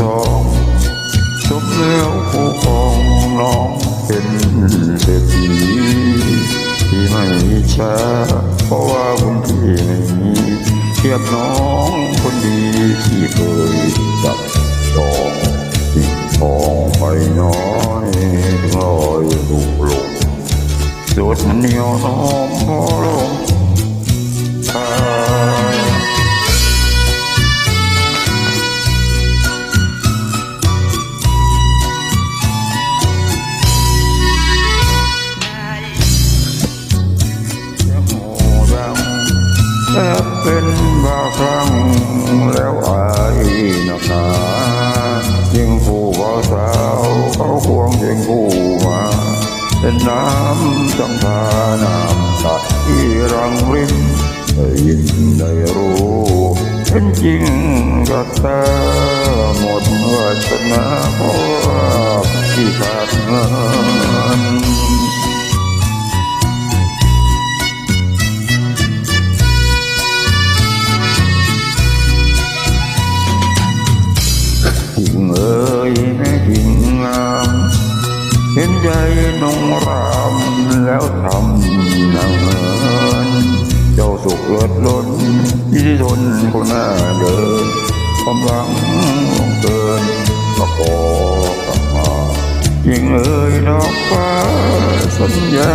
สองจบแล้วผู้คองน้องเป็นเศรษฐีที่ไม่ช้าเพราะว่าคุณพี่ไม่มีเทียบน้องคนดีที่เคยจับจองติดทองไปน้อยลอยลูกลงสดเหนียวน้อมพอลง เป็นบาครั้งแล้วอายนะคะยิ่งผู้บ่าวสาวเขาควงยิ่งผู้มา เป็นน้ำจังทาน้ำตัดที่รังริมได้ยินได้รู้เป็นจริงก็ตาหมดวาสนาเพราะว่าที่ขาดเงิ ห็นใจนองรามแล้วทำนางเหินเจ้าสุขเลิศล้นยิ่ทนคนหน้าเดินความหวังลงเกินมาขอกลับมาหญิงเอ๋ยดอกฟ้าสัญญา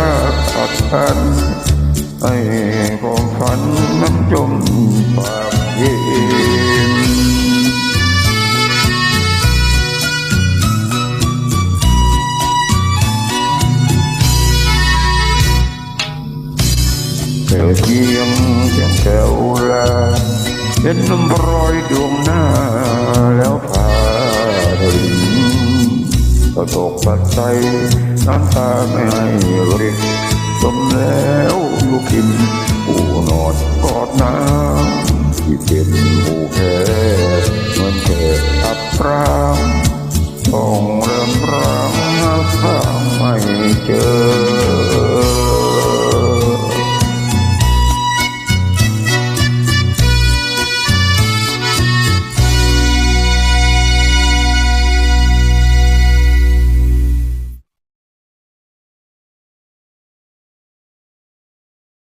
ขัดกันให้ความฝันน้ำจมปากเย็น เธอเพียงเพียงแค่อุลาเห็นน้ำรอยดวงหน้าแล้วพาเดินก็ตกปัดใจน้ำตาไม่ให้รินสมแล้วลูกกินผู้นอนกอดน้ำที่เป็นผู้แพ้เหมือนเธออับปราง